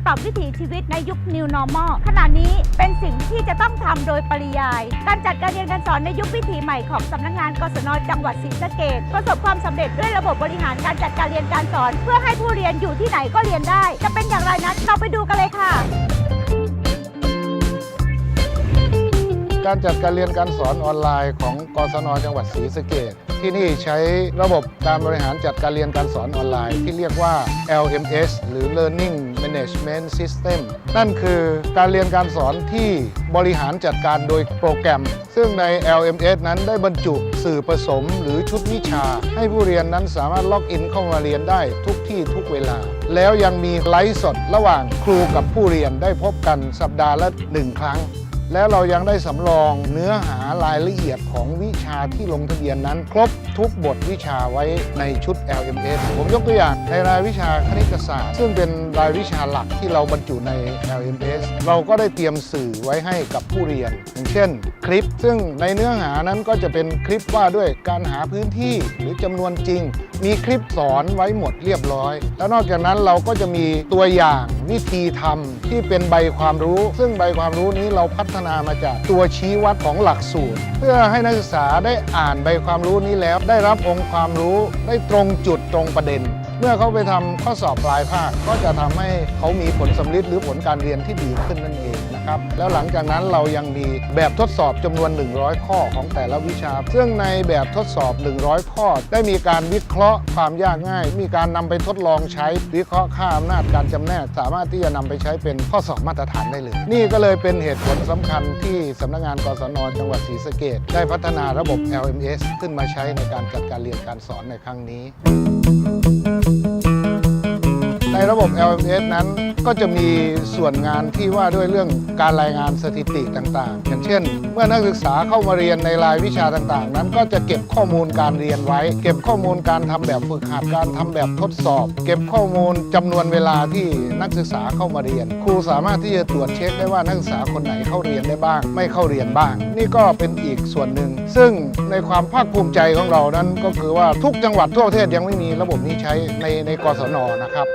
ตัวการปรับวิถีชีวิตในยุค New Normal ขณะนี้เป็นสิ่งที่จะต้องทำโดยปริยาย การจัดการเรียนการสอนในยุควิถีใหม่ของสำนักงานกศนจังหวัดศรีสะเกษประสบความสำเร็จด้วยระบบบริหารการจัดการเรียนการสอน เพื่อให้ผู้เรียนอยู่ที่ไหนก็เรียนได้ จะเป็นอย่างไรนั้นเราไปดูกันเลยค่ะการจัดการเรียนการสอนออนไลน์ของกศนจังหวัดศรีสะเกษที่นี่ใช้ระบบการบริหารจัดการเรียนการสอนออนไลน์ ที่เรียกว่า LMS หรือ Learning Management System นั่นคือการเรียนการสอนที่บริหารจัดการโดยโปรแกรม ซึ่งใน LMS นั้นได้บรรจุสื่อผสมหรือชุดวิชา ให้ผู้เรียนนั้นสามารถล็อกอินเข้ามาเรียนได้ทุกที่ทุกเวลา แล้วยังมีไลฟ์สดระหว่างครูกับผู้เรียนได้พบกันสัปดาห์ละหนึ่งครั้ง แล้วเรายังได้สำรองเนื้อหารายละเอียดของวิชาที่ลงทะเบียนนั้น ครบทุกบทวิชาไว้ในชุด LMS ผมยกตัวอย่างในรายวิชาคณิตศาสตร์ ซึ่งเป็นรายวิชาหลักที่เราบรรจุใน LMS เราก็ได้เตรียมสื่อไว้ให้กับผู้เรียน อย่างเช่น คลิป ซึ่งในเนื้อหานั้นก็จะเป็นคลิปว่าด้วยการหาพื้นที่หรือจำนวนจริง มีคลิปสอนไว้หมดเรียบร้อย แล้วนอกจากนั้นเราก็จะมีตัวอย่าง วิธีทำที่เป็นใบความรู้ ซึ่งใบความรู้นี้เราพัฒนามาจากตัวชี้วัดของหลักสูตร เพื่อให้นักศึกษาได้อ่านใบความรู้นี้แล้ว ได้รับองค์ความรู้ได้ตรงจุดตรงประเด็น เมื่อเขาไปทำข้อสอบปลายภาคก็จะทำให้เขามีผลสำลิดหรือผลการเรียนที่ดีขึ้นนั่นเองนะครับแล้วหลังจากนั้นเรายังมีแบบทดสอบจำนวน 100 ข้อของแต่ละวิชา ซึ่งในแบบทดสอบ 100 ข้อ ได้มีการวิเคราะห์ความยากง่าย มีการนำไปทดลองใช้วิเคราะห์ค่าอำนาจการจำแนก สามารถที่จะนำไปใช้เป็นข้อสอบมาตรฐานได้เลย นี่ก็เลยเป็นเหตุผลสำคัญที่สำนักงานกศนจังหวัดศรีสะเกษได้พัฒนาระบบ LMS ขึ้นมาใช้ในการจัดการเรียนการสอนในครั้งนี้ใน ระบบ LMS นั้นก็จะมีส่วนงานที่ว่าด้วยเรื่องการรายงานสถิติต่างๆ อย่างเช่น เมื่อนักศึกษาเข้ามาเรียนในรายวิชาต่างๆ นั้นก็จะเก็บข้อมูลการเรียนไว้ เก็บข้อมูลการทำแบบฝึกหัดการทำแบบทดสอบ เก็บข้อมูลจำนวนเวลาที่นักศึกษาเข้ามาเรียน ครูสามารถที่จะตรวจเช็คได้ว่านักศึกษาคนไหนเข้าเรียนได้บ้าง ไม่เข้าเรียนบ้าง นี่ก็เป็นอีกส่วนหนึ่ง ซึ่งในความภาคภูมิใจของเรานั้นก็คือว่าทุกจังหวัดทั่วประเทศยังไม่มีระบบนี้ใช้ในในกศนนะครับ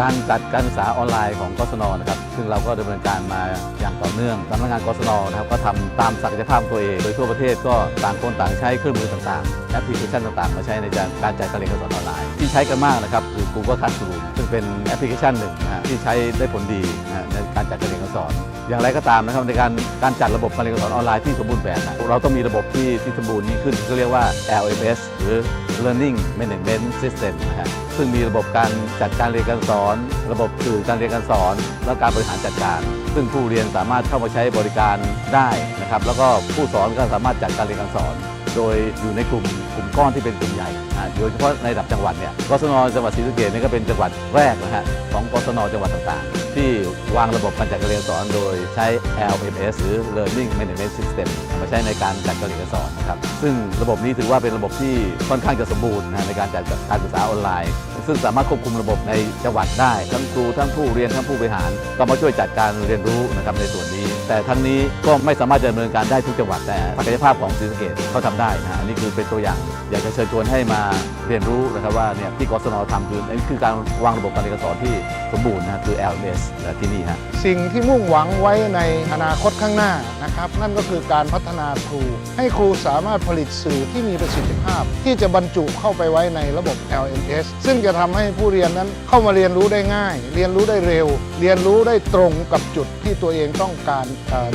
การจัดการศึกษาออนไลน์ของกศนนะครับซึ่งเราก็ดำเนินการมาอย่างต่อเนื่องสำนักงานกศนนะครับก็ทำตามศักยภาพตัวเองโดยทั่วประเทศก็ต่างคนต่างใช้เครื่องมือต่างๆแอปพลิเคชันต่างๆ มาใช้ในการจัดการเรียนการสอนออนไลน์ ที่ใช้กันมากนะครับคือ Google Classroom เป็นแอปพลิเคชันหนึ่งนะฮะที่ใช้ได้ผลดีนะฮะในการจัดการเรียนการสอน อย่างไรก็ตามนะครับในการการจัดระบบการเรียนการสอนออนไลน์ที่สมบูรณ์แบบนะเราต้องมีระบบที่ที่สมบูรณ์ยิ่งขึ้นก็เรียกว่า LMS หรือ Learning Management System นะฮะซึ่งมีระบบการจัดการเรียนการสอน ระบบสื่อการเรียนการสอน และการบริหารจัดการ ซึ่งผู้เรียนสามารถเข้ามาใช้บริการได้นะครับแล้วก็ผู้สอนก็สามารถจัดการเรียนการสอน โดยอยู่ในกลุ่มกลุ่มก้อนที่เป็นกลุ่มใหญ่ โดยเฉพาะในระดับจังหวัดเนี่ยกศนจังหวัดศรีสะเกษนี่ก็เป็นจังหวัดแรกนะฮะของกศนจังหวัดต่างๆ ที่วางระบบการจัดการเรียนสอนโดยใช้ LMS หรือ Learning Management System มาใช้ในการจัดการเรียนสอนนะครับซึ่งระบบนี้ถือว่าเป็นระบบที่ค่อนข้างจะสมบูรณ์นะในการจัดการศึกษาออนไลน์ ซึ่งสามารถควบคุมระบบในจังหวัดได้ ทั้งครูทั้งผู้เรียนทั้งผู้บริหาร ก็มาช่วยจัดการเรียนรู้นะครับในส่วนนี้ แต่ทั้งนี้ก็ไม่สามารถจะดำเนินการได้ทุกจังหวัดแต่ศักยภาพของศรีสะเกษเขาทำได้นะอันนี้คือเป็นตัวอย่างอยากจะเชิญชวนให้มาเรียนรู้นะครับว่าเนี่ยที่กศนทำคืออันนี้คือการวางระบบการเรียนการสอนที่สมบูรณ์นะคือ LMS นะที่นี่ฮะสิ่งที่มุ่งหวังไว้ในอนาคตข้างหน้านะครับ นั่นก็คือการพัฒนาครู ให้ครูสามารถผลิตสื่อที่มีประสิทธิภาพ ที่จะบรรจุเข้าไปไว้ในระบบ LMS ซึ่งจะทำให้ผู้เรียนนั้นเข้ามาเรียนรู้ได้ง่าย เรียนรู้ได้เร็ว เรียนรู้ได้ตรงกับจุดที่ตัวเองต้องการ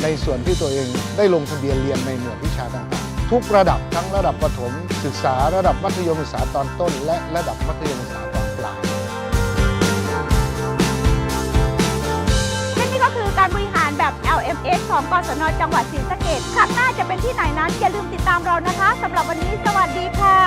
ในส่วนที่ตัวเองได้ลงทะเบียนเรียนในหมวดวิชาต่างๆ ทุกระดับทั้งระดับประถมศึกษาระดับมัธยมศึกษาตอนต้น และระดับมัธยมศึกษาตอนปลายและนี่ก็คือการบริหารแบบ LMS ของกศนจังหวัดศรีสะเกดครั้งหน้าจะเป็นที่ไหนนั้นอย่าลืมติดตามเรานะคะสำหรับวันนี้สวัสดีค่ะ